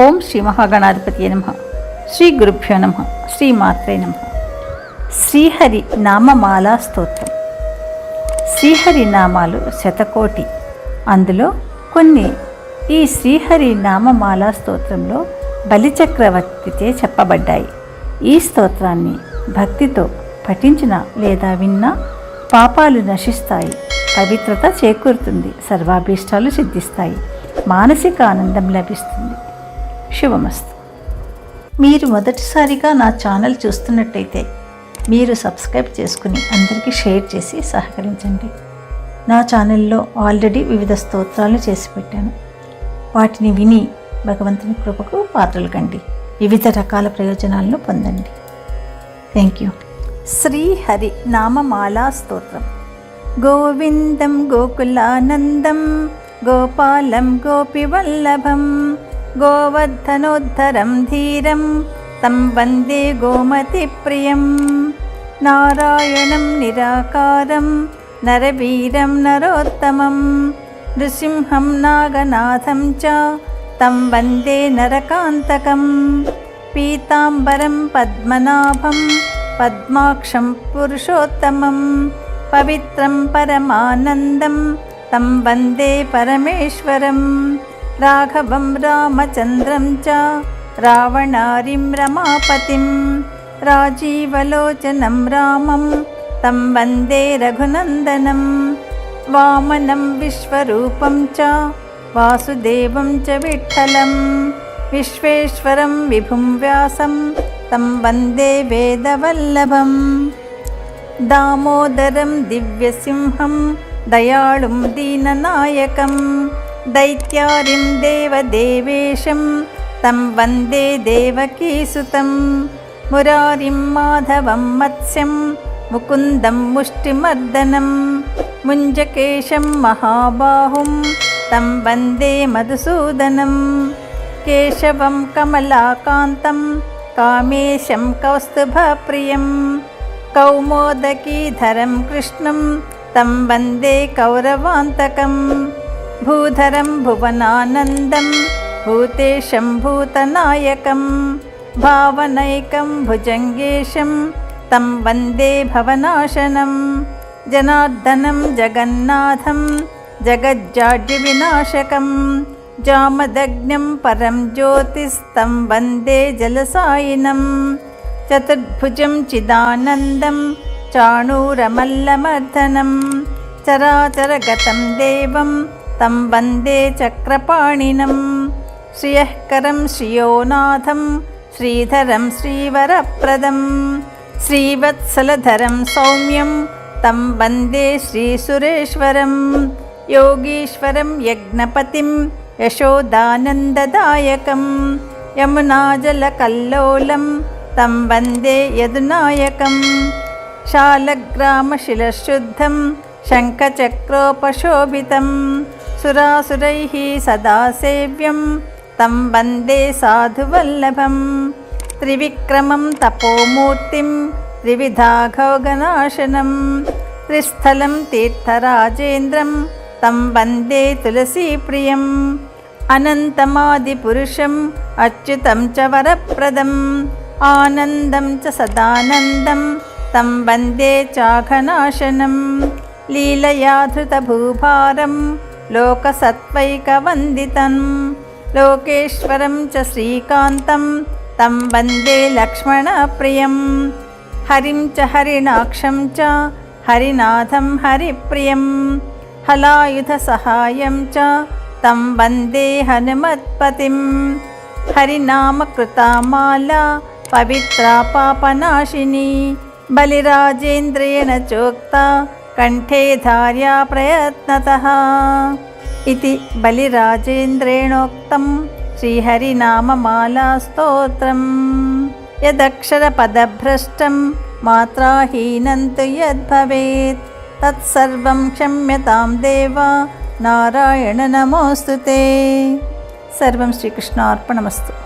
ఓం శ్రీ మహాగణాధిపతి నమ. శ్రీ గురుభ్యో నమ. శ్రీ మాత్రే నమ. శ్రీహరి నామమాలా స్తోత్రం. శ్రీహరి నామాలు శతకోటి. అందులో కొన్ని ఈ శ్రీహరి నామమాలా స్తోత్రంలో బలిచక్రవర్తిచే చెప్పబడ్డాయి. ఈ స్తోత్రాన్ని భక్తితో పఠించిన లేదా విన్నా పాపాలు నశిస్తాయి. పవిత్రత చేకూరుతుంది. సర్వాభీష్టాలు సిద్ధిస్తాయి. మానసిక ఆనందం లభిస్తుంది. శుభమస్తు మీరు మొదటిసారిగా నా ఛానల్ చూస్తున్నట్టయితే మీరు సబ్స్క్రైబ్ చేసుకుని అందరికీ షేర్ చేసి సహకరించండి. నా ఛానల్లో ఆల్రెడీ వివిధ స్తోత్రాలు చేసి పెట్టాను. వాటిని విని భగవంతుని కృపకు పాత్రలు కండి. వివిధ రకాల ప్రయోజనాలను పొందండి. థ్యాంక్ యూ శ్రీహరి నామమాలా స్తోత్రం. గోవిందం గోకులానందం గోపాలం గోపివల్లభం गोवर्धनोद्धरं धीरं तं वन्दे गोमतिप्रियं। नारायणं निराकारं नरवीरं नरोत्तमं। नृसिंहं नागनाथं च तं वन्दे नरकान्तकं। पीताम्बरं पद्मनाभं पद्माक्षं पुरुषोत्तमं। पवित्रं परमानन्दं तं वन्दे परमेश्वरम्। राघवं रामचन्द्रं च रावणारिं रमापतिं राजीवलोचनं रामं तं वन्दे रघुनन्दनं वामनं विश्वरूपं च वासुदेवं च विठ्ठलं विश्वेश्वरं विभुं व्यासं तं वन्दे वेदवल्लभं दामोदरं दिव्यसिंहं दयाळुं दीननायकम् दैत्यारिं देवदेवेशं तं वन्दे देवकीसुतं मुरारिं माधवं मत्स्यं मुकुन्दं मुष्टिमर्दनं मुञ्जकेशं महाबाहुं तं वन्दे मधुसूदनं केशवं कमलाकान्तं कामेशं कौस्तुभप्रियं कौमोदकीधरं कृष्णं तं वन्दे कौरवान्तकम्। భూధరం భువనానందం భూతేశం భూతనాయకం భావనైకం భుజంగేశం तं वन्दे भवनाशनं जनार्दनं जगन्नाथं जगज्जाड्यविनाशकं जामदग्नं परं ज्योतिस्तं वन्दे जलसायिनं चतुर्भुजं चिदानन्दं चाणूरमल्लमर्दनं चराचरगतं देवं तं वन्दे चक्रपाणिनं। श्रियःकरं श्रियोनाथं श्रीधरं श्रीवरप्रदं। श्रीवत्सलधरं सौम्यं तं वन्दे श्रीसुरेश्वरं। योगीश्वरं यज्ञपतिं यशोदानन्ददायकं। यमुनाजलकल्लोलं तं वन्दे यदुनायकं। शालग्रामशिलशुद्धं शङ्खचक्रोपशोभितम् सुरासुरैः सदा सेव्यं। तं वन्दे साधुवल्लभं त्रिविक्रमं तपोमूर्तिं त्रिविधाघोगनाशनं। त्रिस्थलं तीर्थराजेन्द्रं तं वन्दे तुलसीप्रियम्। अनन्तमादिपुरुषम् अच्युतं च वरप्रदम्। आनन्दं च सदानन्दं तं वन्दे चाघनाशनं। लीलया लीलयाधृतभूभारम्। లీలయాధృతభూభారం లోకసత్వైకవందితం లోకేశ్వరం చ శ్రీకాంతం తం వందే లక్ష్మణప్రియం హరిం చ హరిణాక్షం చ హరినాథం హరిప్రియం హలాయుధసహాయం చ తం వందే హనుమత్పతిం హరినామకృతామాలా పవిత్రా పాపనాశిని బలిరాజేంద్రేణ చోక్తా कण्ठे धार्या प्रयत्नतः। इति बलिराजेन्द्रेणोक्तं श्रीहरिनाममालास्तोत्रम्। यदक्षरपदभ्रष्टं मात्राहीनं तु यद्भवेत्। तत्सर्वं क्षम्यतां देव नारायण नमोऽस्तु ते। सर्वं श्रीकृष्णार्पणमस्तु।